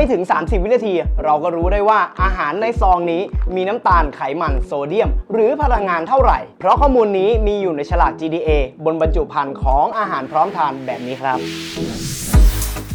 ไม่ถึง 30 วินาที เราก็รู้ได้ว่าอาหารในซองนี้มีน้ำตาลไขมันโซเดียม หรือพลังงานเท่าไหร่ เพราะข้อมูลนี้มีอยู่ในฉลาก GDA บนบรรจุภัณฑ์ของอาหารพร้อมทานแบบนี้ครับ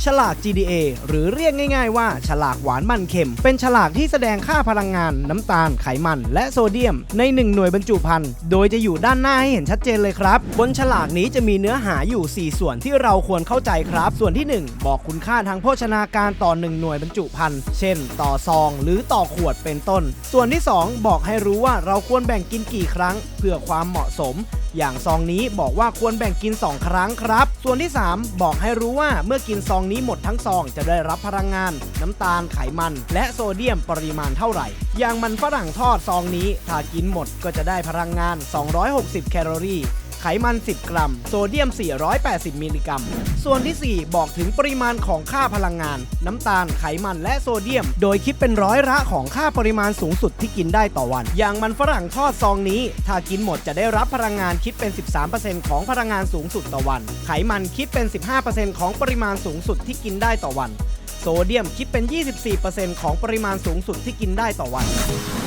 ฉลาก GDA หรือเรียกง่าย ๆ ว่า ฉลากหวานมันเค็ม เป็นฉลากที่แสดงค่าพลังงาน น้ำตาลไขมัน และโซเดียม ใน 1 หน่วยบรรจุภัณฑ์โดยจะอยู่ด้านหน้าให้เห็นชัดเจนเลยครับ บนฉลากนี้จะมีเนื้อหาอยู่ 4 ส่วนที่เราควรเข้าใจครับ ส่วนที่ 1 บอกคุณค่าทางโภชนาการต่อ 1 หน่วยบรรจุภัณฑ์เช่น ต่อซอง หรือต่อขวดเป็นต้น ส่วนที่ 2 บอกให้รู้ว่าเราควรแบ่งกินกี่ครั้ง เพื่อความเหมาะสมอย่างซองนี้บอกว่าควรแบ่งกิน 2 ครั้งครับ ส่วนที่ 3 บอกให้รู้ว่าเมื่อกินซองนี้หมดทั้งซองจะได้รับพลังงาน น้ำตาลไขมัน และโซเดียมปริมาณเท่าไหร่ อย่างมันฝรั่งทอดซองนี้ถ้ากินหมดก็จะได้พลังงาน 260 แคลอรี่ ไขมัน 10 กรัม โซเดียม 480 มิลลิกรัม ส่วนที่ 4 บอกถึงปริมาณของค่าพลังงาน น้ำตาล ไขมันและโซเดียม โดยคิดเป็นร้อยละของค่าปริมาณสูงสุดที่กินได้ต่อวัน อย่างมันฝรั่งทอดซองนี้ ถ้ากินหมดจะได้รับพลังงานคิดเป็น 13%ของพลังงานสูงสุดต่อวัน ไขมันคิดเป็น 15%ของปริมาณสูงสุดที่กินได้ต่อวัน โซเดียมคิดเป็น 24%ของปริมาณสูงสุดที่กินได้ต่อวัน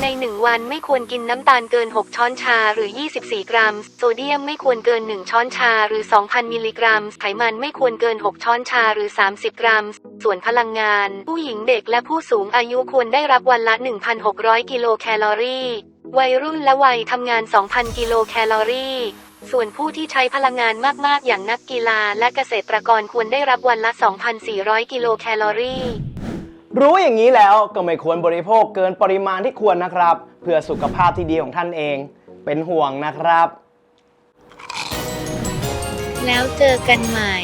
ใน 1 วันไม่ควรกินน้ำตาลเกิน 6 ช้อนชาหรือ 24 กรัม โซเดียมไม่ควรเกิน 1 ช้อนชาหรือ 2,000 มิลลิกรัม ไขมันไม่ควรเกิน 6 ช้อนชาหรือ 30 กรัม ส่วนพลังงาน ผู้หญิงเด็กและผู้สูงอายุควรได้รับวันละ 1,600 กิโลแคลอรี่ วัยรุ่นและวัยทำงาน 2,000 กิโลแคลอรี่ส่วนผู้ที่ใช้พลังงานมากๆ อย่างนักกีฬาและเกษตรกรควรได้รับวันละ 2,400 กิโลแคลอรี่ รู้อย่างนี้แล้วก็ไม่ควรบริโภคเกินปริมาณที่ควรนะครับ เพื่อสุขภาพที่ดีของท่านเอง เป็นห่วงนะครับ แล้วเจอกันใหม่